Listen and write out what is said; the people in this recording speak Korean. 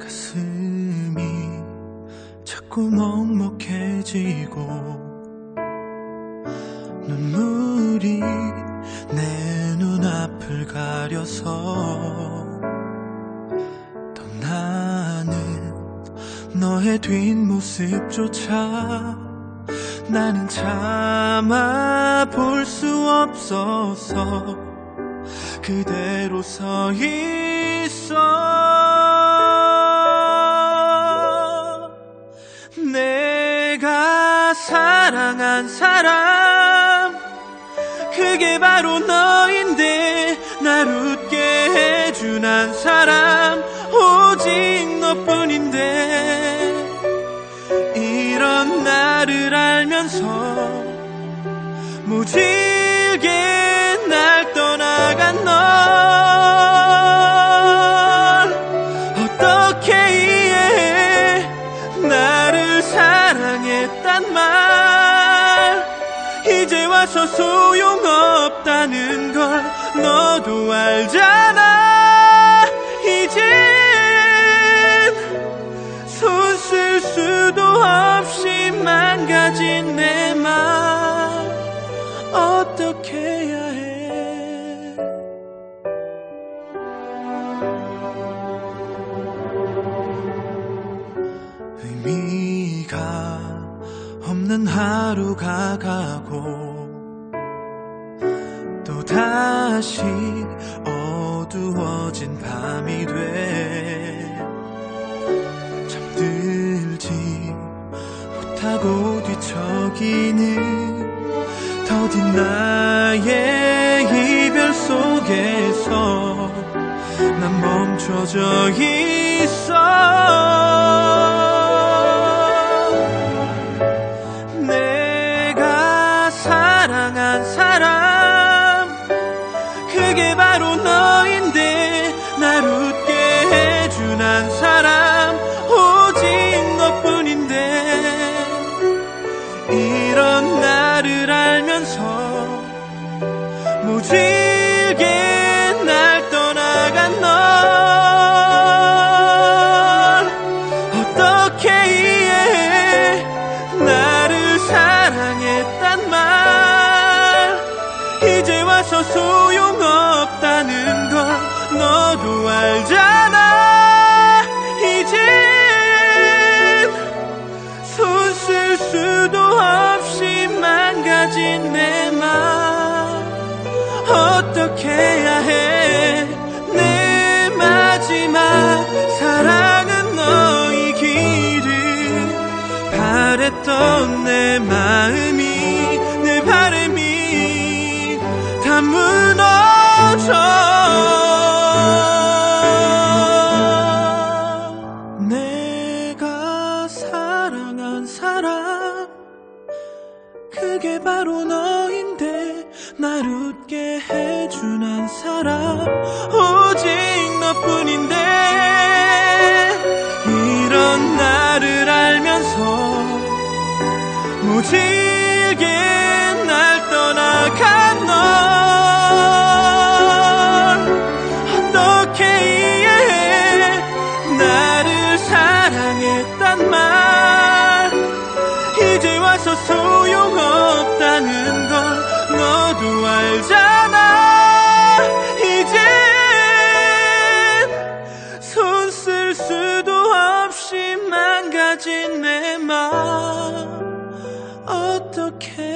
가슴이 자꾸 먹먹해지고 눈물이 내 눈앞을 가려서 너의 뒷모습조차 나는 참아 볼 수 없어서 그대로 서 있어. 내가 사랑한 사람 그게 바로 너인데 날 웃게 해준 한 사람 오직 너 나를 알면서 모질게 날 떠나간 널. 어떻게 이해해? 나를 사랑했단 말. 이제 와서 소용없다는 걸 너도 알잖아. 이젠 의미가 없는 하루가 가고 또 다시 어두워진 밤이 돼. 잠들지 못하고 뒤척이는 더딘 나의 이별 속에서 난 멈춰져 있 모질게 날 떠나간 널 어떻게 이해해 나를 사랑했단 말? 이제 와서 소용 어떻게 해야 해. 내 마지막 사랑은 너이기를 바랬던 내 마음이 내 바람이 다 무너져. 내가 사랑한 사람 그게 바로 너인데 날 웃게 해준 한 사람 오직 너뿐인데. 이런 나를 알면서 무지하게 날 떠나간 널 어떻게 이해해 나를 사랑했단 말? 이제 와서 소용 okay.